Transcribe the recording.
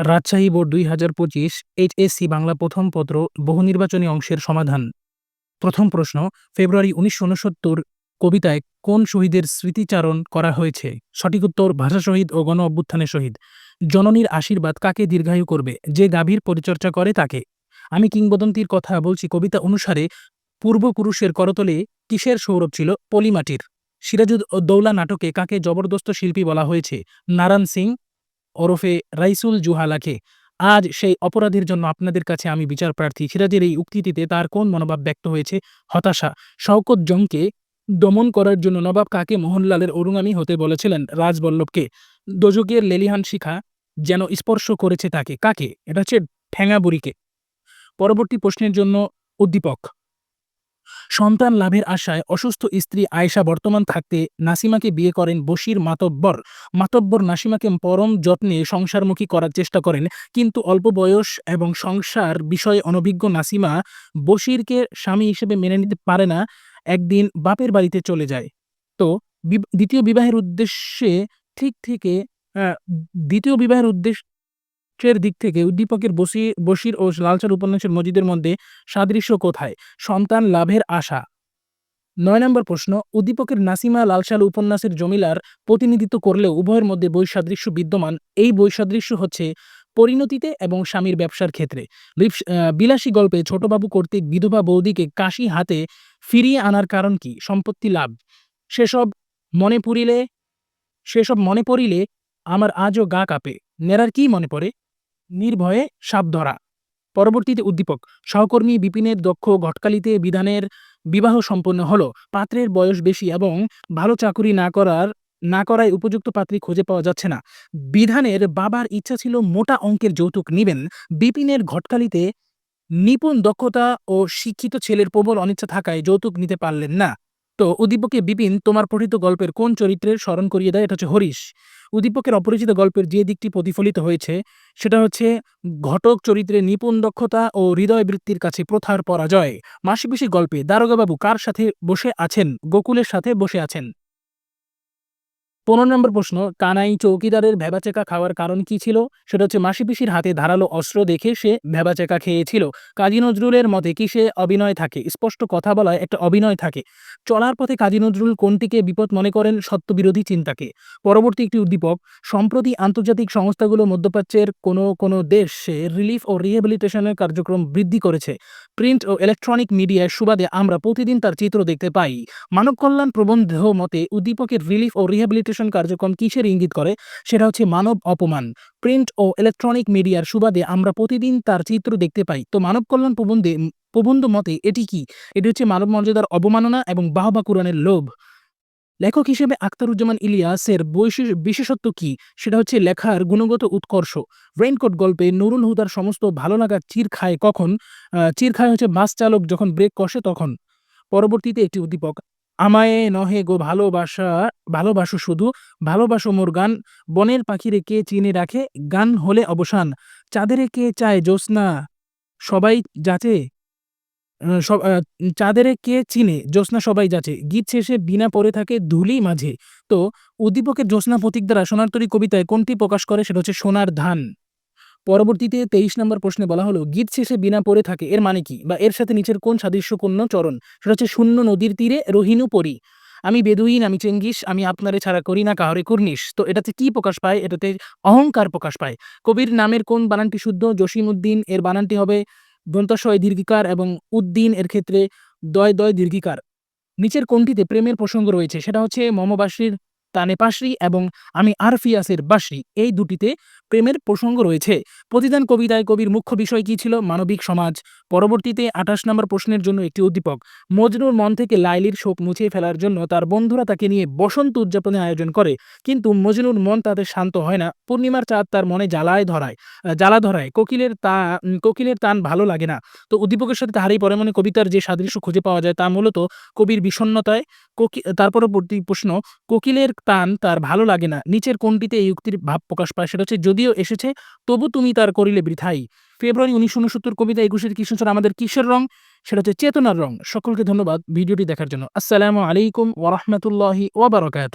Rajshahi board দুই হাজার পঁচিশ এইচএসসি বাংলা প্রথম পত্র বহু নির্বাচনী অংশের সমাধান। প্রথম প্রশ্ন, ফেব্রুয়ারি উনিশশো উনসত্তর কবিতায় কোন শহীদের স্মৃতিচারণ করা হয়েছে? সঠিক উত্তর, ভাষা শহীদ ও গণ অভ্যুত্থানের শহীদ। জননীর আশীর্বাদ কাকে দীর্ঘায়ু করবে? যে গাভীর পরিচর্যা করে তাকে। আমি কিংবদন্তির কথা বলছি কবিতা অনুসারে পূর্বপুরুষের করতলে কিসের সৌরভ ছিল? পলিমাটির। সিরাজুদ দৌলা নাটকে কাকে জবরদস্ত শিল্পী বলা হয়েছে? নারায়ণ সিং ওরফে রাইসুল জুহালাকে। আজ সেই অপরাধের জন্য আপনাদের কাছে আমি বিচার প্রার্থী সিরাজের এই উক্তিটিতে তার কোন মনোভাব ব্যক্ত হয়েছে? হতাশা, শওকত জংকে দমন করার জন্য নবাব কাকে মোহনলালের অরুঙামী হতে বলেছিলেন রাজবল্লভকে? দোজকের লেলিহান শিখা যেন স্পর্শ করেছে তাকে, কাকে? এটা হচ্ছে ঠ্যাঙাবুড়িকে পরবর্তী প্রশ্নের জন্য উদ্দীপক। সন্তান লাভের আশায় অসুস্থ স্ত্রী আয়েশা বর্তমান থাকতে নাসিমাকে বিয়ে করেন বশির মাতব্বর। মাতব্বর নাসিমাকে পরম যত্নে সংসারমুখী করার চেষ্টা করেন, কিন্তু অল্প বয়স এবং সংসার বিষয়ে অনভিজ্ঞ নাসিমা বশিরকে স্বামী হিসেবে মেনে নিতে পারে না, একদিন বাপের বাড়িতে চলে যায়। তো দ্বিতীয় বিবাহের উদ্দেশ্যে ঠিক থেকে দ্বিতীয় বিবাহের উদ্দেশ্যের দিক থেকে উদ্দীপকের বসি বসির ও লালচার উপন্যাসের মজিদের মধ্যে সাদৃশ্য কোথায়? সন্তান লাভের আশা। নয় নম্বর প্রশ্ন, উদ্দীপকের নাসিমা লালসাল উপন্যাসের জমিলার প্রতিনিধিত্ব করলেও উভয়ের মধ্যে বৈসাদৃশ্য বিদ্যমান। এই বৈসাদৃশ্য হচ্ছে পরিণতিতে এবং স্বামীর ব্যবসার ক্ষেত্রে। বিলাসী গল্পে ছোটবাবু কর্তৃক বিধবা বৌদিকে কাশি হাতে ফিরিয়ে আনার কারণ কি? সম্পত্তি লাভ। সেসব মনে পড়িলে, সেসব মনে পড়িলে আমার আজও গা কাঁপে। নেরার কি মনে পড়ে? নির্ভয়ে সাপ ধরা। পরবর্তীতে উদ্দীপক, সহকর্মী বিপিনের দক্ষ ঘটকালিতে বিধানের বিবাহ সম্পন্ন হলো। পাত্রের বয়স বেশি এবং ভালো চাকুরি না করার, না করায় উপযুক্ত পাত্রী খুঁজে পাওয়া যাচ্ছে না। বিধানের বাবার ইচ্ছা ছিল মোটা অঙ্কের যৌতুক নিবেন। বিপিনের ঘটকালিতে নিপুণ দক্ষতা ও শিক্ষিত ছেলের প্রবল অনিচ্ছা থাকায় যৌতুক নিতে পারলেন না। তো উদীপকে বিপিন তোমার পঠিত গল্পের কোন চরিত্রের স্মরণ করিয়ে দেয়? এটা হচ্ছে হরিশ। উদ্দীপকের অপরিচিত গল্পের যে দিকটি প্রতিফলিত হয়েছে, সেটা হচ্ছে ঘটক চরিত্রে নিপুণ দক্ষতা ও হৃদয় বৃত্তির কাছে প্রথার পরাজয়। মাসিপিসি গল্পে দারোগাবাবু কার সাথে বসে আছেন? গোকুলের সাথে বসে আছেন। পনেরো নম্বর প্রশ্ন, কানাই চৌকিদারের ভেবাচেকা খাওয়ার কারণ কি ছিল? সেটা হচ্ছে মাসিপিসির হাতে ধারালো অস্ত্র দেখে সে ভেবাচেকা খেয়েছিল। কাজী নজরুলের মতে কিসে অভিনয় থাকে? স্পষ্ট কথা বলায় একটা অভিনয় থাকে। চলার পথে কাজী নজরুল কোনটিকে বিপদ মনে করেন? সত্যবিরোধী চিন্তাকে। পরবর্তী একটি উদ্দীপক, সম্প্রতি আন্তর্জাতিক সংস্থাগুলো মধ্যপ্রাচ্যের কোনো কোনো দেশে রিলিফ ও রিহেবিলিটেশনের কার্যক্রম বৃদ্ধি করেছে। প্রিন্ট ও ইলেকট্রনিক মিডিয়ার সুবাদে আমরা প্রতিদিন তার চিত্র দেখতে পাই। মানব কল্যাণ প্রবন্ধ মতে উদ্দীপকের রিলিফ ও রিহ্যাবিলিটেশন কার্যক্রম কিসের ইঙ্গিত করে? সেটা হচ্ছে মানব অপমান। প্রিন্ট ও ইলেকট্রনিক মিডিয়ার সুবাদে আমরা প্রতিদিন তার চিত্র দেখতে পাই। তো মানব কল্যাণ প্রবন্ধে, প্রবন্ধ মতে এটি কি? এটি হচ্ছে মানব মর্যাদার অবমাননা এবং বাহবা কুরআনের লোভ। লেখক হিসেবে আখতারুজ্জামান ইলিয়াসের বৈশিষ- বিশেষত্ব কি? সেটা হচ্ছে লেখার গুণগত উৎকর্ষ। রেইনকোট গল্পে নুরুল হুদার সমস্ত ভালো লাগা চির খায় কখন? চির খায় হচ্ছে বাস চালক যখন ব্রেক কষে তখন। পরবর্তীতে একটি উদ্দীপক আমায়ে নহে গো ভালোবাসা, ভালোবাসো শুধু, ভালোবাসো মোর গান। বনের পাখিরে কে চিনে রাখে, গান হলে অবসান। চাঁদেরে কে চায় জ্যোৎস্না? সবাই যাচে। চাঁদেরে কে চিনে, জ্যোৎস্না সবাই যাচে। গীত শেষে বিনা পড়ে থাকে ধুলি মাঝে। তো, উদ্দীপকের জ্যোৎস্না প্রতীক দ্বারা সোনারতরী কবিতায় কোনটি প্রকাশ করে, সেটা হচ্ছে সোনার ধান। পরবর্তীতে তেইশ নম্বর প্রশ্নে বলা হলো, গীত শেষে বিনা পড়ে থাকে, এর মানে কি? বা এর সাথে নিচের কোন সাদৃশ্যপূর্ণ চরণ? সেটা হচ্ছে শূন্য নদীর তীরে রহিনু পরি। আমি বেদুইন, আমি চেঙ্গিস, আমি আপনারে ছাড়া করি না, কাহরে কুর্নিশ। তো এটাতে কি প্রকাশ পায়? এটাতে অহংকার প্রকাশ পায়। কবির নামের কোন বানানটি শুদ্ধ? জসিম উদ্দিন এর বানানটি হবে দন্তস্বয় দীর্ঘিকার এবং উদ্দিন এর ক্ষেত্রে দয় দয় দীর্ঘিকার। নিচের কোনটিতে প্রেমের প্রসঙ্গ রয়েছে? সেটা হচ্ছে মমবাসীর তানে পাশরি এবং আমি আরফিয়াসের বাসরি। এই দুটিতে প্রেমের প্রসঙ্গ রয়েছে। প্রতিদান কবিতায় কবির মুখ্য বিষয় কী ছিল? মানবিক সমাজ। পরবর্তীতে আঠাশ নম্বর প্রশ্নের জন্য একটি উদ্দীপক মজনুর মন থেকে লাইলির শোক মুছিয়ে ফেলার জন্য তার বন্ধুরা তাকে নিয়ে বসন্ত উদযাপনের আয়োজন করে। কিন্তু মজনুর মন তাদের শান্ত হয় না। পূর্ণিমার চাঁদ তার মনে জ্বালায় ধরায় জ্বালা ধরায়। কোকিলের তা কোকিলের তান ভালো লাগে না। তো উদ্দীপকের সাথে তাহারই পরে মনে কবিতার যে সাদৃশ্য খুঁজে পাওয়া যায় তা মূলত কবির বিষণ্ণতায় কোকি, তার পরবর্তী প্রশ্ন, কোকিলের তান তার ভালো লাগে না, নিচের কোনটিতে এই উক্তির ভাব প্রকাশ পায় সেটা হচ্ছে, যদিও এসেছে, তবু তুমি তার করিলে বৃথাই। ফেব্রুয়ারি উনিশশো উনসত্তর কবিতা একুশের কৃষ্ণচর আমাদের কিসের রং? সেটা হচ্ছে, চেতনার রং। সকলকে ধন্যবাদ ভিডিওটি দেখার জন্য। আসসালামু আলাইকুম ওরহমতুল্লাহি ওবরাকাত